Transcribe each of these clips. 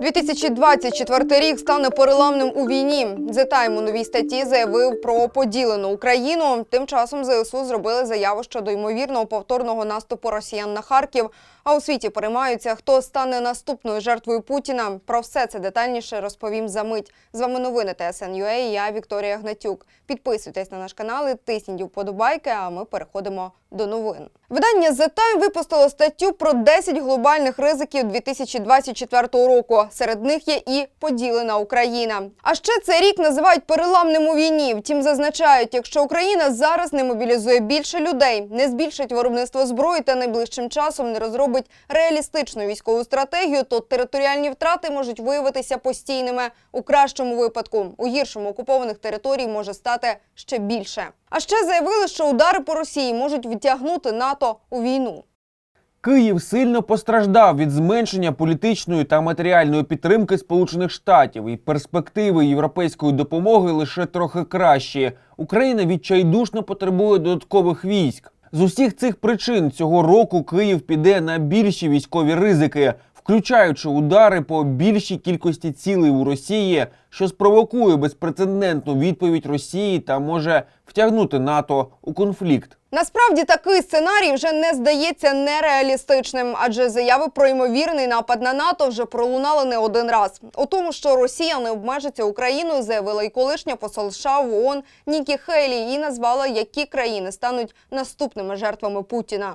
2024 рік стане переламним у війні. Time у новій статті заявив про поділену Україну. Тим часом ЗСУ зробили заяву щодо ймовірного повторного наступу росіян на Харків. А у світі переймаються, хто стане наступною жертвою Путіна. Про все це детальніше розповім за мить. З вами новини ТСН.UA і я Вікторія Гнатюк. Підписуйтесь на наш канал і тисніть вподобайки. А ми переходимо до новин. Видання The Time випустило статтю про 10 глобальних ризиків 2024 року. Серед них є і поділена Україна. А ще цей рік називають переламним у війні. Втім, зазначають, якщо Україна зараз не мобілізує більше людей, не збільшить виробництво зброї та найближчим часом не розробить реалістичну військову стратегію, то територіальні втрати можуть виявитися постійними. У кращому випадку, у гіршому окупованих територій може стати ще більше. А ще заявили, що удари по Росії можуть втягнути НАТО у війну. Київ сильно постраждав від зменшення політичної та матеріальної підтримки Сполучених Штатів і перспективи європейської допомоги лише трохи кращі. Україна відчайдушно потребує додаткових військ. З усіх цих причин цього року Київ піде на більші військові ризики, включаючи удари по більшій кількості цілей у Росії, що спровокує безпрецедентну відповідь Росії та може втягнути НАТО у конфлікт. Насправді такий сценарій вже не здається нереалістичним, адже заяви про ймовірний напад на НАТО вже пролунали не один раз. У тому, що Росія не обмежиться Україною, заявила і колишня посол США в ООН Нікі Хейлі і назвала, які країни стануть наступними жертвами Путіна.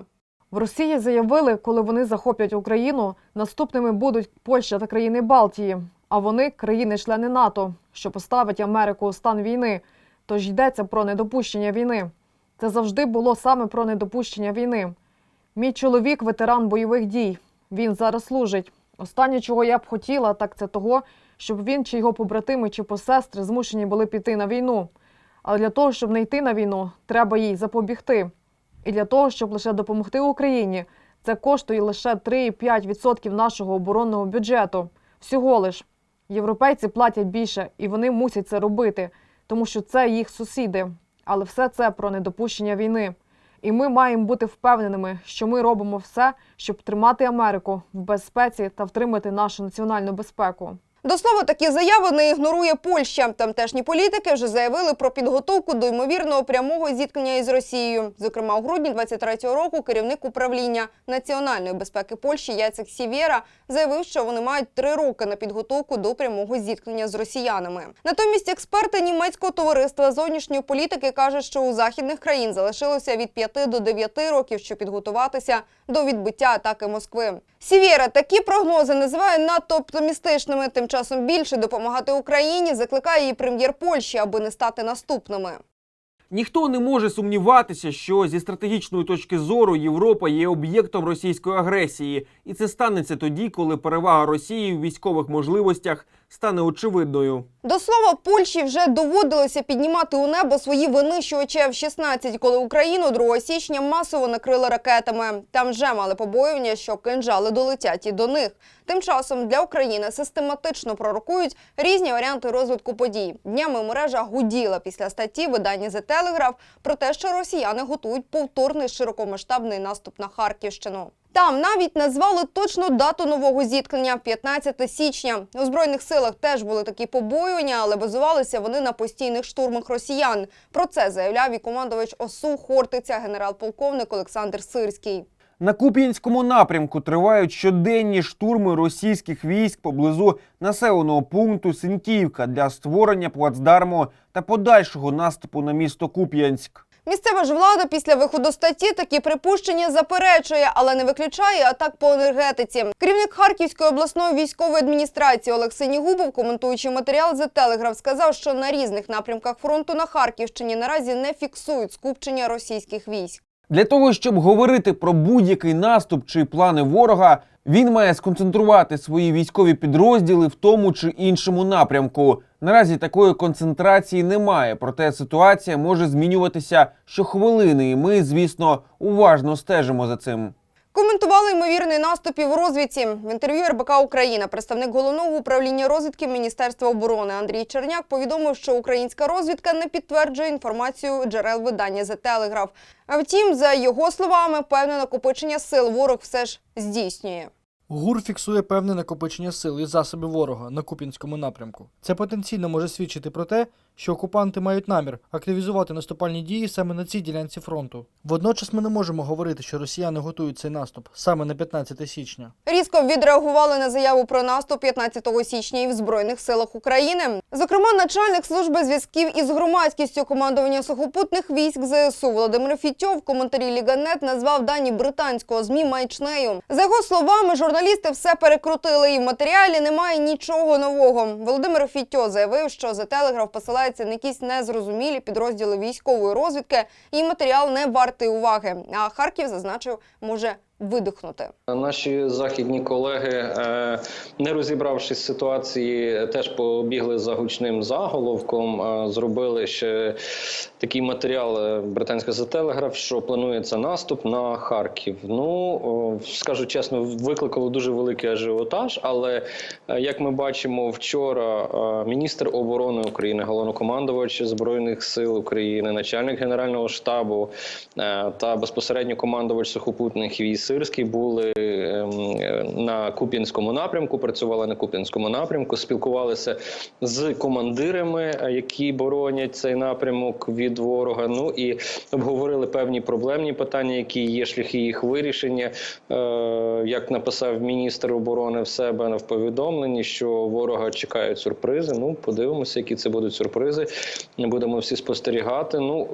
В Росії заявили, коли вони захоплять Україну, наступними будуть Польща та країни Балтії, а вони країни-члени НАТО, що поставить Америку у стан війни. Тож йдеться про недопущення війни. Це завжди було саме про недопущення війни. Мій чоловік ветеран бойових дій. Він зараз служить. Останнє, чого я б хотіла, так це того, щоб він чи його побратими чи посестри змушені були піти на війну. Але для того, щоб не йти на війну, треба їй запобігти. І для того, щоб лише допомогти Україні, це коштує лише 3,5% нашого оборонного бюджету. Всього лиш. Європейці платять більше, і вони мусять це робити, тому що це їх сусіди. Але все це про недопущення війни. І ми маємо бути впевненими, що ми робимо все, щоб тримати Америку в безпеці та втримати нашу національну безпеку. До слова, такі заяви не ігнорує Польща. Тамтешні політики вже заявили про підготовку до ймовірного прямого зіткнення із Росією. Зокрема, у грудні 23-го року керівник управління національної безпеки Польщі Яцек Сівєра заявив, що вони мають три роки на підготовку до прямого зіткнення з росіянами. Натомість експерти німецького товариства зовнішньої політики кажуть, що у західних країн залишилося від 5 до 9 років, щоб підготуватися до відбиття атаки Москви. Сівєра такі прогнози називає надто оптимістичними. Тим часом більше допомагати Україні закликає її прем'єр Польщі, аби не стати наступними. Ніхто не може сумніватися, що зі стратегічної точки зору Європа є об'єктом російської агресії, і це станеться тоді, коли перевага Росії в військових можливостях стане очевидною. До слова, Польщі вже доводилося піднімати у небо свої винищувачі F-16, коли Україну 2 січня масово накрили ракетами. Там вже мали побоювання, що кинжали долетять і до них. Тим часом для України систематично пророкують різні варіанти розвитку подій. Днями мережа гуділа після статті видання The Telegraph про те, що росіяни готують повторний широкомасштабний наступ на Харківщину. Там навіть назвали точну дату нового зіткнення 15 січня. У збройних силах теж були такі побоювання, але базувалися вони на постійних штурмах росіян. Про це заявляв і командувач ОСУ Хортиця, генерал-полковник Олександр Сирський. На Куп'янському напрямку тривають щоденні штурми російських військ поблизу населеного пункту Синьківка для створення плацдарму та подальшого наступу на місто Куп'янськ. Місцева ж влада після виходу статті такі припущення заперечує, але не виключає атак по енергетиці. Керівник Харківської обласної військової адміністрації Олексій Нігубов, коментуючи матеріал за телеграф, сказав, що на різних напрямках фронту на Харківщині наразі не фіксують скупчення російських військ. Для того, щоб говорити про будь-який наступ чи плани ворога, він має сконцентрувати свої військові підрозділи в тому чи іншому напрямку. Наразі такої концентрації немає, проте ситуація може змінюватися щохвилини, і ми, звісно, уважно стежимо за цим. Коментували ймовірний наступ і в розвідці. В інтерв'ю РБК Україна представник головного управління розвідки Міністерства оборони Андрій Черняк повідомив, що українська розвідка не підтверджує інформацію джерел видання The Telegraph. А втім, за його словами, певне накопичення сил ворог все ж здійснює. ГУР фіксує певне накопичення сил і засобів ворога на Куп'янському напрямку. Це потенційно може свідчити про те, що окупанти мають намір активізувати наступальні дії саме на цій ділянці фронту. Водночас ми не можемо говорити, що росіяни готують цей наступ саме на 15 січня. Різко відреагували на заяву про наступ 15 січня і в Збройних силах України. Зокрема, начальник служби зв'язків із громадськістю командування сухопутних військ ЗСУ Володимир Фітьов в коментарі Ліганет назвав дані британського змі маячнею. За його словами, журналісти все перекрутили, і в матеріалі немає нічого нового. Володимир Фітьо заявив, що The Telegraph посилається на якісь незрозумілі підрозділи військової розвідки, і матеріал не вартий уваги. А Харків зазначив, може видихнути. Наші західні колеги, е, не розібравшись ситуації, теж побігли за гучним заголовком. е, Зробили ще такий матеріал е, британська The Telegraph, що планується наступ на Харків. Ну скажу чесно, викликало дуже великий ажіотаж. Але як ми бачимо, вчора міністр оборони України, головнокомандувач збройних сил України, начальник генерального штабу та безпосередньо командувач сухопутних військ Сирський були ем, е, на Куп'янському напрямку, працювали на Куп'янському напрямку, спілкувалися з командирами, е, які боронять цей напрямок від ворога. Ну і обговорили певні проблемні питання, які є шляхи їх вирішення. Е, Як написав міністр оборони в себе в повідомленні, що ворога чекають сюрпризи. Ну, подивимося, які це будуть сюрпризи. Будемо всі спостерігати. Ну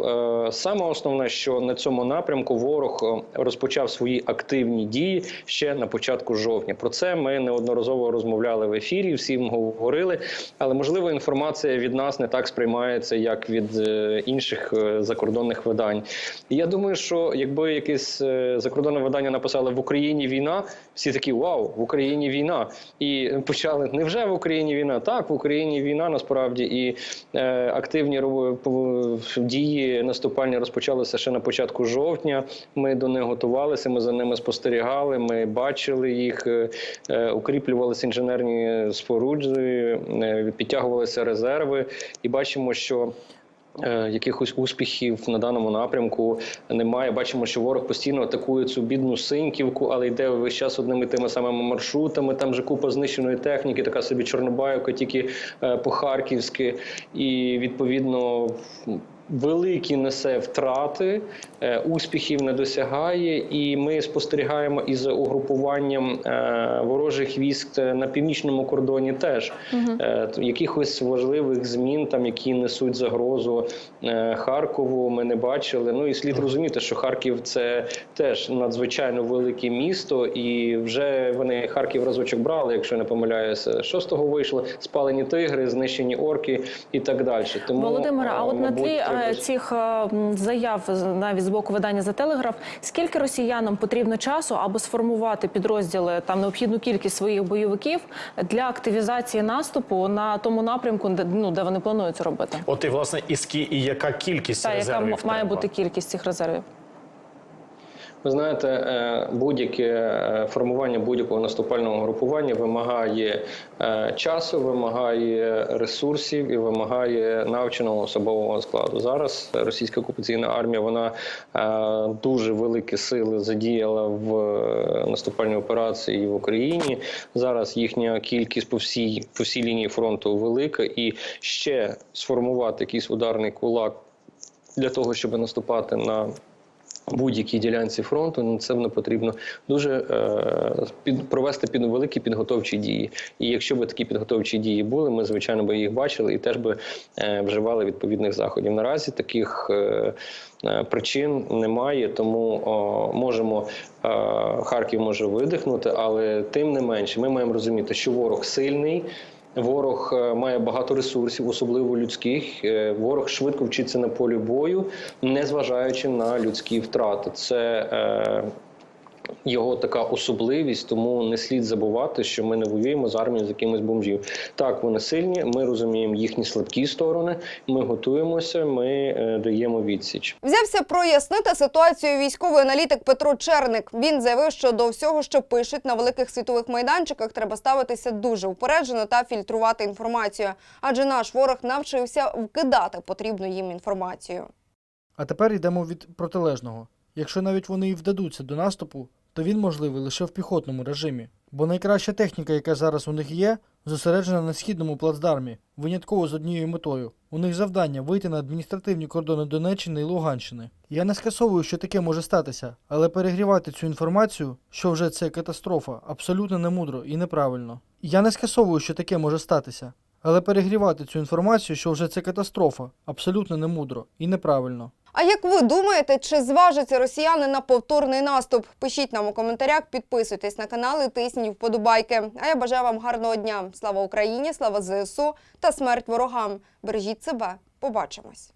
саме основне, що на цьому напрямку ворог розпочав свої активні дії ще на початку жовтня. Про це ми неодноразово розмовляли в ефірі, всім говорили. Але можливо інформація від нас не так сприймається, як від е, інших е, закордонних видань. І я думаю, що якби якесь е, закордонне видання написало в Україні війна, всі такі вау, в Україні війна. І почали невже в Україні війна? Так, в Україні війна насправді і е, активні дії наступальні розпочалися ще на початку жовтня. Ми до них готувалися. Ми за ними спостерігали. Ми бачили їх, е, е, укріплювалися інженерні споруджі, е, підтягувалися резерви, і бачимо, що. Якихось успіхів на даному напрямку немає. Бачимо, що ворог постійно атакує цю бідну синьківку, але йде весь час одними тими самими маршрутами. Там же купа знищеної техніки, така собі Чорнобаївка, тільки по-харківськи, і відповідно. Великі несе втрати, е, успіхів не досягає, і ми спостерігаємо і за угрупуванням е, ворожих військ на північному кордоні. Теж т- якихось важливих змін, там які несуть загрозу Харкову. Ми не бачили. Ну і слід розуміти, що Харків це теж надзвичайно велике місто, і вже вони Харків разочок брали, якщо не помиляюся. Що з того вийшло? Спалені тигри, знищені орки і так далі. Тому Володимире, а от на тлі е, треба- цих е, заяв навіть з боку видання за телеграф, скільки росіянам потрібно часу, аби сформувати підрозділи там необхідну кількість своїх бойовиків для активізації наступу на тому напрямку, де ну де вони планують це робити? От і власне і скі, і яка кількість Та резервів яка має треба? бути кількість цих резервів? Ви знаєте, е, будь-яке е, формування будь-якого наступального групування вимагає е, часу, вимагає ресурсів і вимагає навченого особового складу. Зараз російська окупаційна армія вона дуже великі сили задіяла в наступальній операції в Україні. Зараз їхня кількість по всій по всій лінії фронту велика, і ще сформувати якийсь ударний кулак для того, щоб наступати на будь-якій ділянці фронту, ну це не потрібно дуже е, під, провести під великі підготовчі дії. І якщо б такі підготовчі дії були, ми звичайно би їх бачили і теж би е, вживали відповідних заходів. Наразі таких е, причин немає, тому можемо Харків може видихнути, але тим не менше, ми маємо розуміти, що ворог сильний. Ворог е, має багато ресурсів, особливо людських. Е, Ворог швидко вчиться на полі бою, не зважаючи на людські втрати. Це е, його така особливість, тому не слід забувати, що ми не воюємо з армією з якимось бомжів. Так, вони сильні. Ми розуміємо їхні слабкі сторони. Ми готуємося, ми е, даємо відсіч. Взявся прояснити ситуацію військовий аналітик Петро Черник. Він заявив, що до всього, що пишуть на великих світових майданчиках, треба ставитися дуже упереджено та фільтрувати інформацію. Адже наш ворог навчився вкидати потрібну їм інформацію. А тепер йдемо від протилежного. Якщо навіть вони і вдадуться до наступу, то він можливий лише в піхотному режимі. Бо найкраща техніка, яка зараз у них є, зосереджена на східному плацдармі, винятково з однією метою. У них завдання вийти на адміністративні кордони Донеччини і Луганщини. Я не скасовую, що таке може статися, але перегрівати цю інформацію, що вже це катастрофа, абсолютно немудро і неправильно. Я не скасовую, що таке може статися, але перегрівати цю інформацію, що вже це катастрофа, абсолютно немудро і неправильно. А як ви думаєте, чи зважаться росіяни на повторний наступ? Пишіть нам у коментарях, підписуйтесь на канал і тисніть вподобайки. А я бажаю вам гарного дня. Слава Україні, слава ЗСУ та смерть ворогам. Бережіть себе. Побачимось.